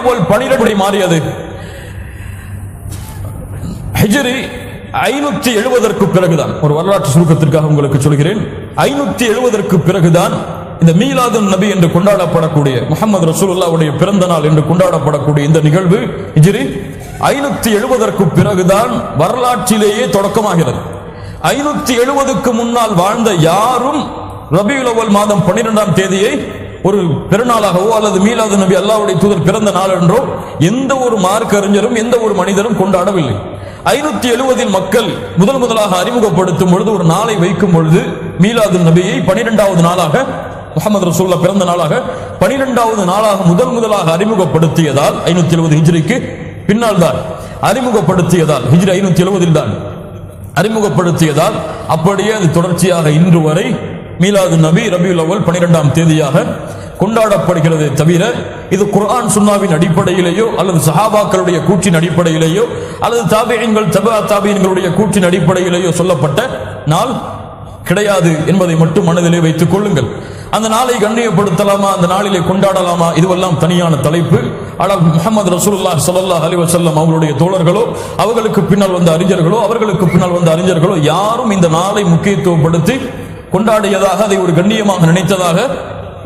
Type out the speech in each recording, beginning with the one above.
அவ்வல் பனிரெண்டு மாறியது. ஹிஜ்ரி ஐநூத்தி எழுபதற்கு பிறகுதான். ஒரு வரலாற்று சுருக்கத்திற்காக உங்களுக்கு சொல்கிறேன். ஐநூத்தி எழுபதற்கு பிறகுதான் இந்த மீலாதுன் நபி என்று கொண்டாடப்படக்கூடிய முகமது ரசூலுல்லாவுடைய பிறந்த நாள் என்று கொண்டாடப்படக்கூடிய இந்த நிகழ்வு ஹிஜ்ரி ஐநூத்தி எழுபதற்கு பிறகுதான் வரலாற்றிலேயே தொடக்கமாகிறது. ஐநூத்தி எழுபதுக்கு முன்னால் வாழ்ந்த யாரும் ரபியுல் மாதம் பன்னிரெண்டாம் தேதியை ஒரு பெருநாளாகவோ அல்லது மீலாது நபி அல்லாவுடைய தூதர் பிறந்த நாள் என்றோ எந்த ஒரு மார்க் அறிஞரும் எந்த ஒரு மனிதரும் கொண்டாடவில்லை. ஐநூத்தி எழுபதில் மக்கள் முதல் முதலாக அறிமுகப்படுத்தும் பொழுது ஒரு நாளை வைக்கும் பொழுது மீலாது நபியை பனிரெண்டாவது நாளாக முகமது ரசூல்லா பிறந்த நாளாக பனிரெண்டாவது நாளாக முதல் முதலாக அறிமுகப்படுத்தியதால் ஐநூத்தி எழுபது ஹிஜ்ரிக்கு பின்னால் தான் அறிமுகப்படுத்தியதால் ஹிஜ்ரி ஐநூத்தி எழுபதில் தான் அறிமுகப்படுத்தியதால் அப்படியே அது தொடர்ச்சியாக இன்று வரை மீலாது நபி ரபியுல் அவல் பனிரெண்டாம் தேதியாக கொண்டாடப்படுகிறது தவிர இது குர்ஆன் சுன்னாவின் அடிப்படையிலேயோ அல்லது சஹாபாக்களுடைய கூற்றின் அடிப்படையிலேயோ அல்லது தாபியங்கள் தபா தாபியங்களுடைய கூற்றின் அடிப்படையிலேயோ சொல்லப்பட்ட நாள் கிடையாது என்பதை மட்டும் மனதிலே வைத்துக் கொள்ளுங்கள். அந்த நாளை கண்ணியப்படுத்தலாமா அந்த நாளிலே கொண்டாடலாமா இதுவெல்லாம் தனியான தலைப்பு. ஆனால் முகமது ரசூல்லா சல்லா அலி வசல்லம் அவர்களுடைய தோழர்களோ அவர்களுக்கு பின்னால் வந்த அறிஞர்களோ அவர்களுக்கு பின்னால் வந்த அறிஞர்களோ யாரும் இந்த நாளை முக்கியத்துவப்படுத்தி கொண்டாடியதாக அதை ஒரு கண்ணியமாக நினைத்ததாக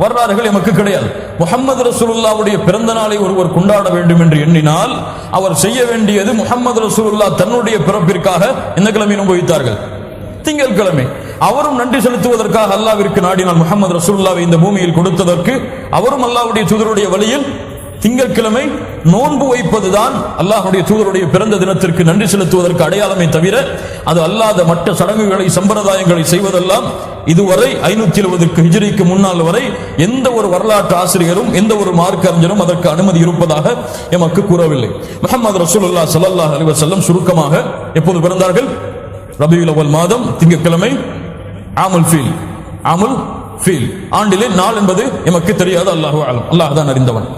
வரலாறுகள் எமக்கு கிடையாது. முகமது ரசூலுல்லாவுடைய பிறந்த நாளை ஒருவர் கொண்டாட வேண்டும் என்று எண்ணினால் அவர் செய்ய வேண்டியது முகமது ரசூலுல்லா தன்னுடைய பிறப்பிற்காக இந்த கிழமை அனுபவித்தார்கள் திங்கட்கிழமை. அவரும் நன்றி செலுத்துவதற்காக அல்லாவிற்கு நாடினால் முகமது ரசூல்லாவை இந்த பூமியில் கொடுத்ததற்கு அவரும் அல்லாவுடைய சுதருடைய வழியில் திங்கட்கிழமை நோன்பு வைப்பதுதான் அல்லாஹுடைய தூதருடைய பிறந்த தினத்திற்கு நன்றி செலுத்துவதற்கு அடையாளமே தவிர அது அல்லாத மற்ற சடங்குகளை சம்பிரதாயங்களை செய்வதெல்லாம் இதுவரை ஐநூத்தி எழுபதுக்கு ஹிஜ்ரிக்கு முன்னால் வரை எந்த ஒரு வரலாற்று ஆசிரியரும் எந்த ஒரு மார்க்க அறிஞரும் அதற்கு அனுமதி இருப்பதாக எமக்கு கூறவில்லை. முகமது ரசூலுல்லா சல்லாஹ் அலிவசல்லம் சுருக்கமாக எப்போது பிறந்தார்கள்? ரபியுல் அவல் மாதம் திங்கட்கிழமை ஆமுல் ஃபீல் ஆமுல் ஃபீல். ஆண்டிலே நாள் என்பது எமக்கு தெரியாது அல்லாஹு அல்லாஹ் தான் அறிந்தவன்.